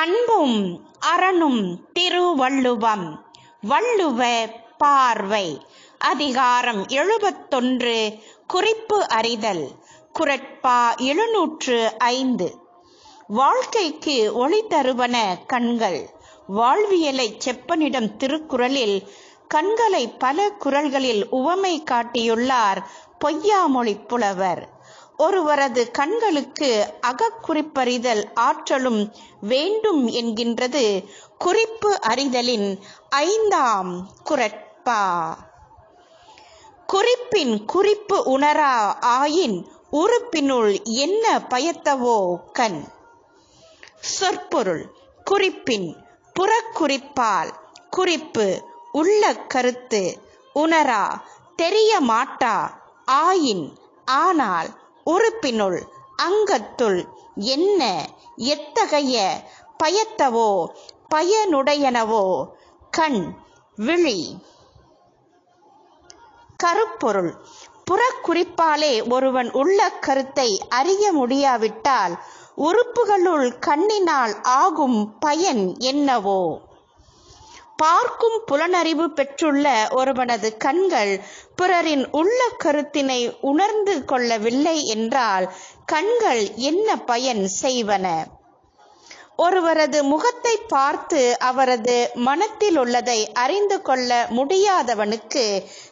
அன்பும் அரணும் திருவள்ளுவம். வள்ளுவ பார்வை. அதிகாரம் எழுபத்தொன்று. குறிப்பு அறிதல். குரட்பா எழுநூற்று ஐந்து. வாழ்க்கைக்கு ஒளி தருவன கண்கள். வாழ்வியலைச் செப்பனிடம் திருக்குறளில் கண்களை பல குரல்களில் உவமை காட்டியுள்ளார் பொய்யாமொழி புலவர். ஒருவரது கண்களுக்கு அகக்குறிப்பறிதல் ஆற்றலும் வேண்டும் என்கின்றது. குறிப்பு அறிதலின் ஐந்தாம் குரட்பா. குறிப்பின் குறிப்பு உணரா ஆயின் உறுப்பினுள் என்ன பயத்தவோ கண். சொற்பொருள் குறிப்பின் புறக்குறிப்பால் குறிப்பு உள்ள கருத்து உணரா தெரிய மாட்டா ஆயின் ஆனால் உறுப்பினுள் அங்கத்துள் என்ன எத்தகைய பயத்தவோ பயனுடையனவோ? கண் விழி. கருப்பொருள். புறக்குறிப்பாலே ஒருவன் உள்ள கருத்தை அறிய முடியாவிட்டால் உறுப்புகளுள் கண்ணினால் ஆகும் பயன் என்னவோ? பார்க்கும் புலனறிவு பெற்றுள்ள ஒருவனது கண்கள் பிறரின் உள்ள கருத்தினை உணர்ந்து கொள்ளவில்லை என்றால் கண்கள் என்ன பயன் செய்வன? ஒருவரது முகத்தை பார்த்து அவரது மனத்தில் உள்ளதை அறிந்து கொள்ள முடியாதவனுக்கு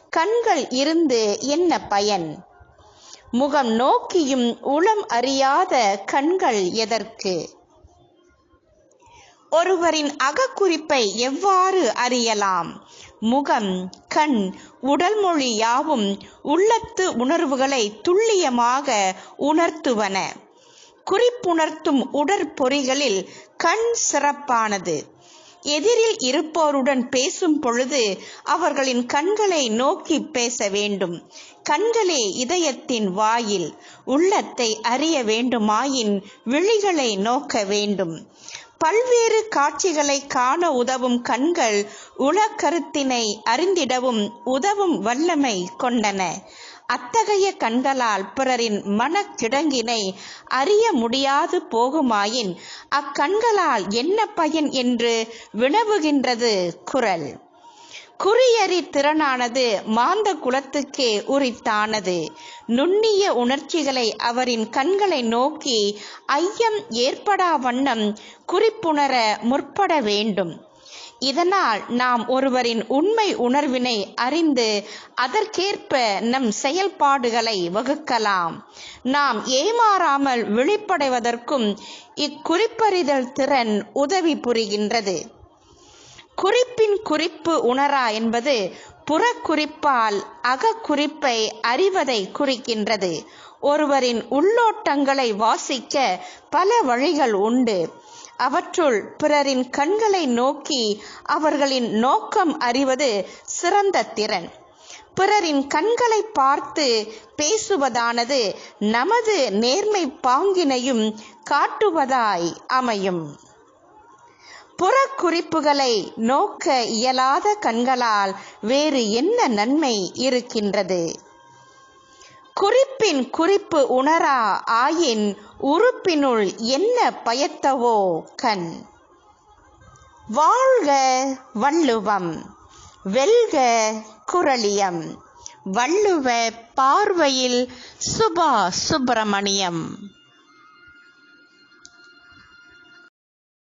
கண்கள் இருந்து என்ன பயன்? முகம் நோக்கியும் உளம் அறியாத கண்கள் எதற்கு? ஒருவரின் அகக்குறிப்பை எவ்வாறு அறியலாம்? முகம் கண் உடல் மொழி யாவும் உள்ளத்து உணர்வுகளை துல்லியமாக உணர்த்துவன. குறிப்புணர்த்தும் உடற்பொறிகளில் கண் சிறப்பானது. எதிரில் இருப்போருடன் பேசும் பொழுது அவர்களின் கண்களை நோக்கி பேச வேண்டும். கண்களே இதயத்தின் வாயில். உள்ளத்தை அறிய வேண்டுமாயின் விழிகளை நோக்க வேண்டும். பல்வேறு காட்சிகளை காண உதவும் கண்கள் உளக்கருத்தினை அறிந்திடவும் உதவும் வல்லமை கொண்டன. அத்தகைய கண்களால் பிறரின் மனக்கிடங்கினை அறிய முடியாது போகுமாயின் அக்கண்களால் என்ன பயன் என்று வினவுகின்றது குரல். குறியறி திறனானது மாந்த குலத்துக்கே உரித்தானது. நுண்ணிய உணர்ச்சிகளை அவரின் கண்களை நோக்கி ஐயம் ஏற்படா வண்ணம் குறிப்புணர முற்பட வேண்டும். இதனால் நாம் ஒருவரின் உண்மை உணர்வினை அறிந்து அதற்கேற்ப நம் செயல்பாடுகளை வகுக்கலாம். நாம் ஏமாறாமல் வெளிப்படைவதற்கும் இக்குறிப்பறிதல் திறன் உதவி புரிகின்றது. குறிப்பின் குறிப்பு உணரா என்பது புறக்குறிப்பால் அகக்குறிப்பை அறிவதை குறிக்கின்றது. ஒருவரின் உள்ளோட்டங்களை வாசிக்க பல வழிகள் உண்டு. அவற்றுள் பிறரின் கண்களை நோக்கி அவர்களின் நோக்கம் அறிவது சிறந்த திறன். பிறரின் கண்களை பார்த்து பேசுவதானது நமது நேர்மை பாங்கினையும் காட்டுவதாய் அமையும். புறக்குறிப்புகளை நோக்க இயலாத கண்களால் வேறு என்ன நன்மை இருக்கின்றது? குறிப்பின் குறிப்பு உணரா ஆயின் உறுப்பினுள் என்ன பயத்தவோ கண்? வாழ்க வள்ளுவம் வெல்க குரளியம் வள்ளுவ பார்வையில் சுபா சுப்பிரமணியம்